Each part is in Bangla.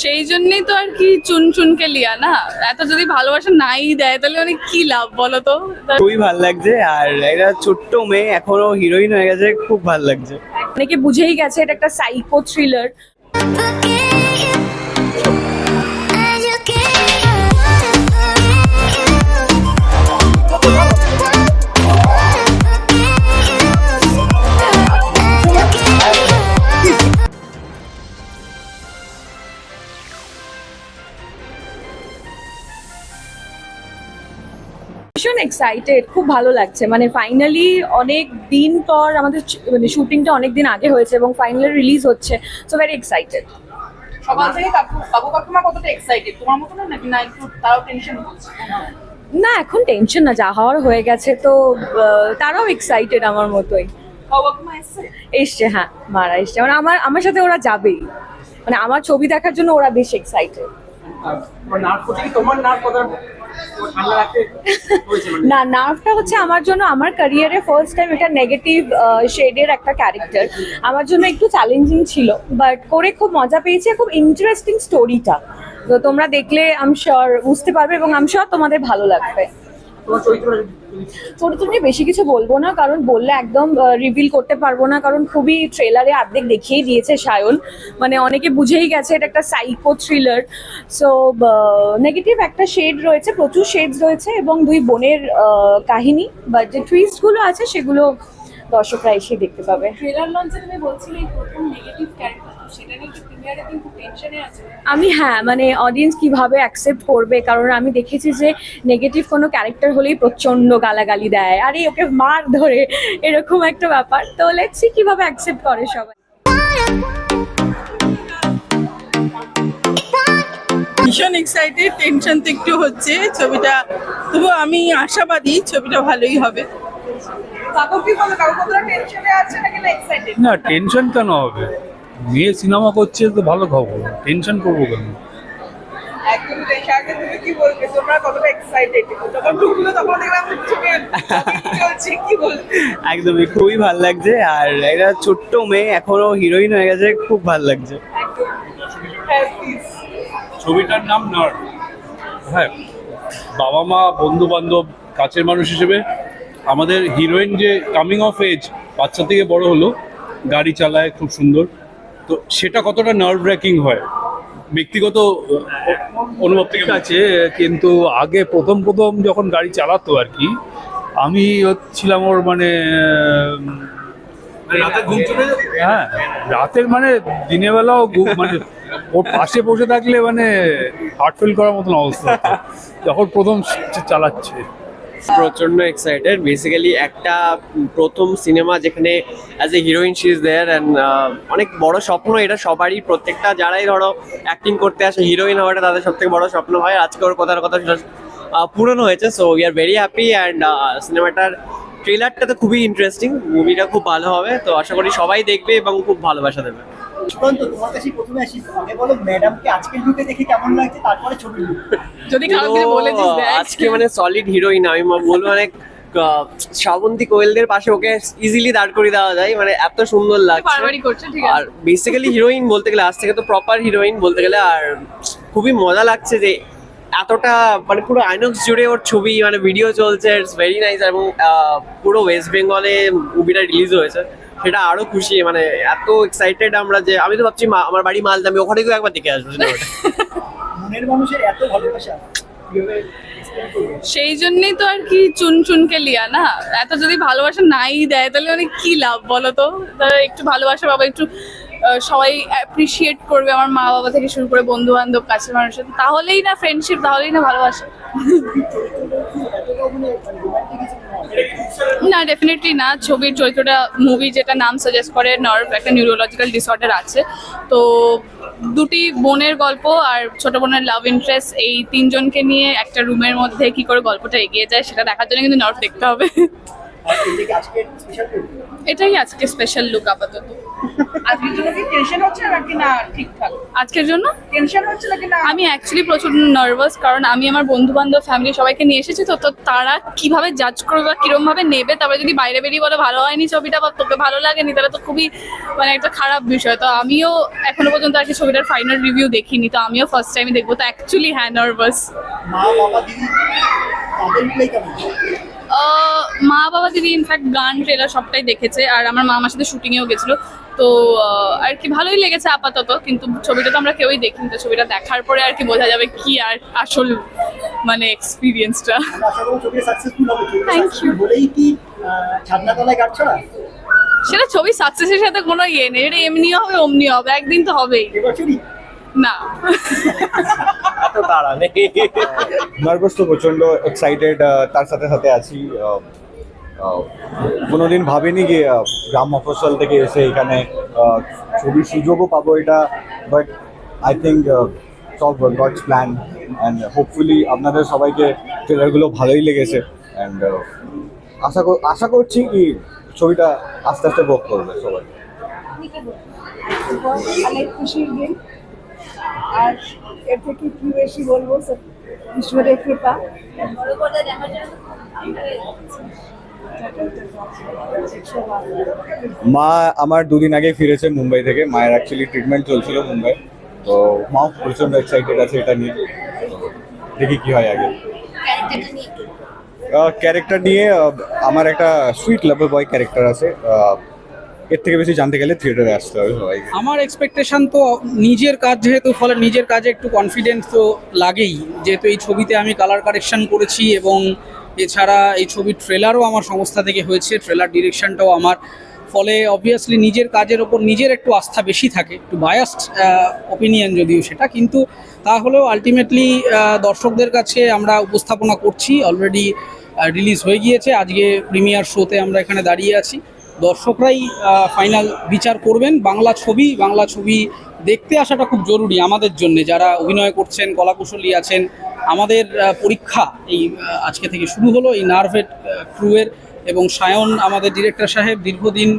সেই জন্যই তো আর কি চুন চুনকে লিয়া না? এত যদি ভালোবাসা নাই দেয় তাহলে অনেক কি লাভ বলো তো? খুবই ভালো লাগছে আর এটা ছোট্ট মেয়ে এখনও হিরোইন হয়ে গেছে খুব ভালো লাগছে। অনেকে বুঝেই গেছে এটা একটা সাইকো থ্রিলার ভীষণ এক্সাইটেড খুব ভালো লাগছে। মানে ফাইনালি অনেক দিন পর আমাদের মানে শুটিংটা অনেক দিন আগে হয়েছে এবং ফাইনালি রিলিজ হচ্ছে সো ভেরি এক্সাইটেড সকাল থেকে বাবু কাকিমা কতটা এক্সাইটেড তোমার মতো না নাকি না একটু তারাও টেনশন হচ্ছে না এখন টেনশন না যা হওয়ার হয়ে গেছে তো তারাও এক্সাইটেড আমার মতোই। এসছে? হ্যাঁ মারা এসছে। মানে আমার আমার সাথে ওরা যাবেই। মানে আমার ছবি দেখার জন্য ওরা বেশ এক্সাইটেড কি? তোমার নার্ভ না নার্ভটা হচ্ছে আমার জন্য আমার ক্যারিয়ারে ফার্স্ট টাইম এটা নেগেটিভ শেডের একটা ক্যারেক্টার আমার জন্য একটু চ্যালেঞ্জিং ছিল বাট করে খুব মজা পেয়েছি খুব ইন্টারেস্টিং স্টোরিটা তো তোমরা দেখলে আমি শিওর বুঝতে পারবে এবং আমি শিওর তোমাদের ভালো লাগবে। তোমার চরিত্র চরিত্র নিয়ে বেশি কিছু বলব না, কারণ বললে একদম রিভিল করতে পারব না, কারণ খুবই ট্রেলারে অর্ধেক দেখিয়েই দিয়েছে সায়ন। মানে অনেকে বুঝেই গেছে এটা একটা সাইকো থ্রিলার সো নেগেটিভ একটা শেড রয়েছে, প্রচুর শেডস রয়েছে এবং দুই বোনের কাহিনী বাট যে টুইস্টগুলো আছে সেগুলো দর্শকরা এসে দেখতে পাবে। ট্রেলার লঞ্চে তুমি বলছিলে প্রথম নেগেটিভ ক্যারেক্টার সেটা নিয়ে প্রিমিয়ারে কিন্তু টেনশনে আছে? আমি হ্যাঁ মানে অডিয়েন্স কীভাবে অ্যাকসেপ্ট করবে? কারণ আমি দেখেছি যে নেগেটিভ কোনো ক্যারেক্টার হলেই প্রচণ্ড গালাগালি দেয়। আরে ওকে মার ধরে এরকম একটা ব্যাপার। তো লেটস সি কীভাবে অ্যাকসেপ্ট করে সবাই। ভীষণ এক্সাইটেড টেনশন তো একটু হচ্ছে। ছবিটা তবু আমি আশাবাদী ছবিটা ভালোই হবে। না টেনশন কেন হবে? মেয়ে সিনেমা করছে তো ভালো খবর। টেনশন করব কেন? একদম টেনশন আগে তুমি কি বলবে? তোমরা কতটা এক্সাইটেড যখন ঢুকলো তখন দেখলাম ছবি চলছে কি বলবে? একদমই খুবই ভালো লাগছে। আর একটা ছোট্ট মেয়ে এখনও হিরোইন হয়ে গেছে খুব ভালো লাগছে। একদম। হ্যাঁ ছবিটার নাম নার্ভ হ্যাঁ বাবা মা বন্ধু বান্ধব কাছের মানুষ হিসেবে আমাদের হিরোইন যে কামিং অফ এজ বাচ্চা থেকে বড় হলো গাড়ি চালায় খুব সুন্দর। তো সেটা কতটা নার্ভ র্যাকিং হয়? ব্যক্তিগত অনুভব থেকে আছে কিন্তু আগে প্রথম প্রথম যখন গাড়ি চালাতো আর কি আমি ছিলাম ওর মানে হ্যাঁ রাতের মানে দিনের বেলাও মানে ওর পাশে বসে থাকলে মানে হার্ট ফেল করার মতন অবস্থা। যখন প্রথম চালাচ্ছে। প্রচণ্ড এক্সাইটেড বেসিক্যালি একটা প্রথম সিনেমা যেখানে as a heroine she is there and অনেক বড় স্বপ্ন এটা সবারই। প্রত্যেকটা যারাই ধরো অ্যাক্টিং করতে আসে হিরোইন হওয়াটা তাদের সব থেকে বড় স্বপ্ন হয়। আজকে ওর কথার কথা পূরণ হয়েছে। So we are very happy and সিনেমাটার ট্রেলারটা তো খুবই ইন্টারেস্টিং মুভিটা খুব ভালো হবে। তো আশা করি সবাই দেখবে এবং খুব ভালোবাসা দেবে। সুকান্ত তোমার কাছে প্রথমে আসি। আগে বলো ম্যাডামকে আজকের লুকে দেখে কেমন লাগছে তারপরে ছবি লুক যদি কাউকে বলে দিস আজকে মানে সলিড হিরোইন আমি বলব অনেক আহ, শ্রাবন্তী কোয়েলদের পাশে ওকে ইজিলি দাঁড় করিয়ে দেওয়া যায় মানে এত সুন্দর লাগছে। বাড়াবাড়ি করছে ঠিক আর বেসিক্যালি হিরোইন বলতে গেলে আজ থেকে তো প্রপার হিরোইন বলতে গেলে আর খুবই মজা লাগছে যে এতটা মানে পুরো আইনক্স জুড়ে ওর ছবি মানে ভিডিও চলছে ইটস ভেরি নাইস এবং আহ, পুরো ওয়েস্ট বেঙ্গলে মুভিটা রিলিজ হয়েছে। সেটা আরও খুশি মানে এত এক্সাইটেড আমরা যে আমি তো ভাবছি মা- আমার বাড়ি মালদা আমি ওখানে গিয়ে একবার দেখে আসব মনের মানুষের এত ভালোবাসা? সেই জন্যই তো আর কি চুন চুনকে লিয়া না? এত যদি ভালোবাসা নাই দেয় তাহলে অনেক কি লাভ বলো তো তাহলে একটু ভালোবাসা বাবা একটু সবাই অ্যাপ্রিসিয়েট করবে আমার মা বাবা থেকে শুরু করে বন্ধু বান্ধব কাছের মানুষের তাহলেই না ফ্রেন্ডশিপ তাহলেই না ভালোবাসা। মানে না ডেফিনেটলি না। ছবির চরিত্রটা মুভি যেটা নাম সাজেস্ট করে নার্ভ একটা নিউরোলজিক্যাল ডিসঅর্ডার আছে। তো দুটি বোনের গল্প আর ছোট বোনের লাভ ইন্টারেস্ট এই তিনজনকে নিয়ে একটা রুমের মধ্যে কি করে গল্পটা এগিয়ে যায়, সেটা দেখার জন্য কিন্তু নার্ভ দেখতে হবে। এটাই আজকে স্পেশাল লুক আপাতত। আজকের জন্য কি টেনশন হচ্ছে নাকি না ঠিকঠাক? আজকের জন্য? টেনশন হচ্ছে নাকি না? আমি অ্যাকচুয়ালি প্রচুর নার্ভাস কারণ আমি আমার বন্ধু বান্ধব ফ্যামিলি সবাইকে নিয়ে এসেছি তো তো তারা কীভাবে জাজ করবে বা ভাবে নেবে তারপরে যদি বাইরে বেরিয়ে বলে ভালো হয়নি ছবিটা বা তোকে ভালো লাগেনি তাহলে তো খুবই মানে একটা খারাপ বিষয়। তো আমিও এখনও পর্যন্ত আর কি ছবিটার ফাইনাল রিভিউ দেখিনি তো আমিও ফার্স্ট টাইম দেখব। তো অ্যাকচুয়ালি হ্যাঁ নার্ভাস মা বাবা দিদি তাদের মিলেই কেমন? মা বাবা দিদি ইনফ্যাক্ট গান ট্রেলার সবটাই দেখেছে আর আমার মা আমার সাথে শুটিংয়েও গেছিল। তো আর কি ভালোই লেগেছে আপাতত কিন্তু ছবিটা তো আমরা কেউই দেখিনি তো ছবিটা দেখার পরে আর কি বোঝা যাবে কি আর আসল মানে এক্সপিরিয়েন্সটা আমরা আশা করব ছবিটা সাকসেসফুল হবে ছবিটা Thank you. successful বলেই কি আহ, ছাদনা তলায় কাটছো না? সেটা ছবি সাকসেসের সাথে কোনো ইয়ে নেই এটা এমনিও হবে অমনি হবে একদিন তো হবেই। না। এত তাড়া নেই নার্ভাস তো প্রচণ্ড এক্সাইটেড তার সাথে সাথে আছি কোনোদিন ভাবিনি আহ, গ্রাম মফস্বল থেকে এসে এখানে ছবির সুযোগও পাবো এটা বাট আই থিঙ্ক সব গডস প্ল্যান অ্যান্ড হোপফুলি আপনাদের সবাইকে ট্রেলারগুলো ভালোই লেগেছে অ্যান্ড আশা কর- আশা করছি কি ছবিটা আস্তে আস্তে ভোগ করবে সবাই। অনেক খুশির দিন। আর এর থেকে কি বেশি বলব? ঈশ্বরের কৃপা। মা আমার দুদিন আগে ফিরেছে মুম্বাই থেকে। মায়ের অ্যাকচুয়ালি ট্রিটমেন্ট চলছিল মুম্বাই। তো মাও প্রচণ্ড এক্সাইটেড আছে এটা নিয়ে। দেখি কি হয় আগে। ক্যারেক্টার নিয়ে আমার একটা সুইট লাভার বয় ক্যারেক্টার আছে। এর থেকে বেশি জানতে গেলে থিয়েটারে আসতে হবে আমার এক্সপেকটেশন তো নিজের কাজ যেহেতু, ফলে নিজের কাজে একটু কনফিডেন্স তো লাগেই। যেহেতু এই ছবিতে আমি কালার কারেকশন করেছি এবং এছাড়া এই ছবির ট্রেলারও আমার সংস্থা থেকে হয়েছে ট্রেলার ডিরেকশনটাও আমার। ফলে অবভিয়াসলি নিজের কাজের ওপর নিজের একটু আস্থা বেশি থাকে, একটু বায়াসড ওপিনিয়ন যদিও সেটা। কিন্তু তাহলেও আলটিমেটলি দর্শকদের কাছে আমরা উপস্থাপনা করছি। অলরেডি রিলিজ হয়ে গিয়েছে। আজকে প্রিমিয়ার শোতে আমরা এখানে দাঁড়িয়ে আছি। দর্শকরাই ফাইনাল বিচার করবেন। বাংলা ছবি বাংলা ছবি দেখতে আসাটা খুব জরুরি আমাদের জন্য। যারা অভিনয় করছেন, কলাকুশলী আছেন, আমাদের পরীক্ষা এই আজকে থেকে শুরু হলো এই নার্ভেট ক্রুয়ের এবং সায়ন আমাদের ডিরেক্টর সাহেব দীর্ঘদিন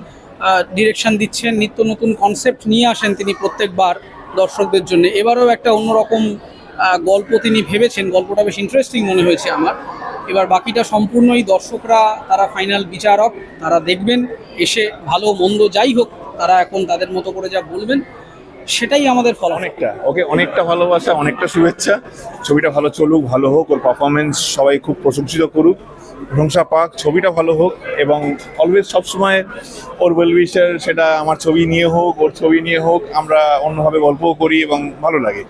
ডিরেকশন দিচ্ছেন, নিত্য নতুন কনসেপ্ট নিয়ে আসেন তিনি প্রত্যেকবার দর্শকদের জন্য। এবারেও একটা অন্যরকম গল্প তিনি ভেবেছেন। গল্পটা বেশ ইন্টারেস্টিং মনে হয়েছে আমার। এবার বাকিটা সম্পূর্ণই দর্শকরা, তারা ফাইনাল বিচারক, তারা দেখবেন, এসে ভালো মন্দ যাই হোক, তারা এখন তাদের মতো করে যা বলবেন, সেটাই আমাদের ফল অনেকটা। ওকে, অনেকটা ভালোবাসা, অনেকটা শুভেচ্ছা। ছবিটা ভালো চলুক, ভালো হোক, ওর পারফরমেন্স সবাই খুব প্রশংসিত করুক। প্রশংসা পাক ছবিটা ভালো হোক, এবং অলওয়েজ সবসময় ওর ওয়েলউইশার সেটা আমার ছবি নিয়ে হোক, ওর ছবি নিয়ে হোক, আমরা অন্যভাবে গল্পও করি এবং ভালো লাগে।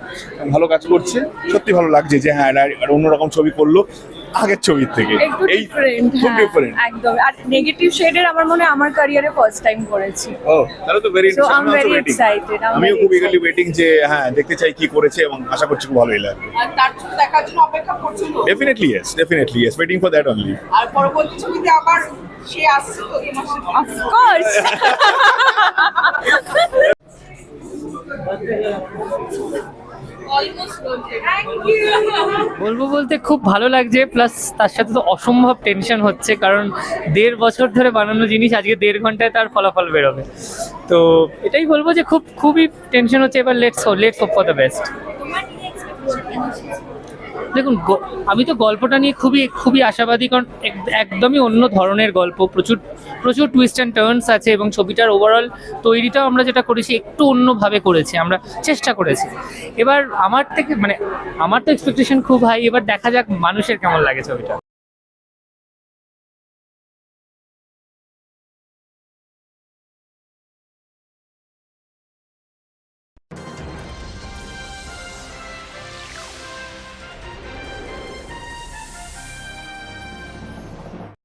ভালো কাজ করছে, সত্যি ভালো লাগছে যে হ্যাঁ অন্যরকম ছবি করল। আগের ছবির থেকে। এই খুব ডিফারেন্ট একদম। আর নেগেটিভ শেডের আমার মনে হয় আমার ক্যারিয়ারে ফার্স্ট টাইম করেছি। ও তাহলে তো very I'm very excited, I'm আমিও very খুব ইগারলি ওয়েটিং যে হ্যাঁ দেখতে চাই কি করেছে এবং আশা করছি খুব ভালোই লাগবে। আর তার ছবি দেখার জন্য অপেক্ষা করছিল Definitely yes, definitely yes. Waiting for that only. আর পরবর্তী ছবিতে আবার সে আসছে তো তোমার সাথে অফকোর্স বলব বলতে খুব ভালো লাগছে প্লাস তার সাথে তো অসম্ভব টেনশন হচ্ছে কারণ দেড় বছর ধরে বানানো জিনিস আজকে দেড় ঘন্টায় তার ফলাফল বেরোবে। তো এটাই বলব যে খুব খুবই টেনশন হচ্ছে এবার let's let's hope for the best দেখুন আমি তো গল্পটা নিয়ে খুবই খুবই আশাবাদী, কারণ এক- একদমই অন্য ধরনের গল্প। প্রচুর প্রচুর টুইস্ট অ্যান্ড টার্নস আছে এবং ছবিটার ওভারঅল তৈরিটাও আমরা যেটা করেছি একটু অন্যভাবে করেছি, আমরা চেষ্টা করেছি। এবার আমার থেকে মানে আমার তো এক্সপেকটেশন খুব হাই এবার দেখা যাক মানুষের কেমন লাগে ছবিটা।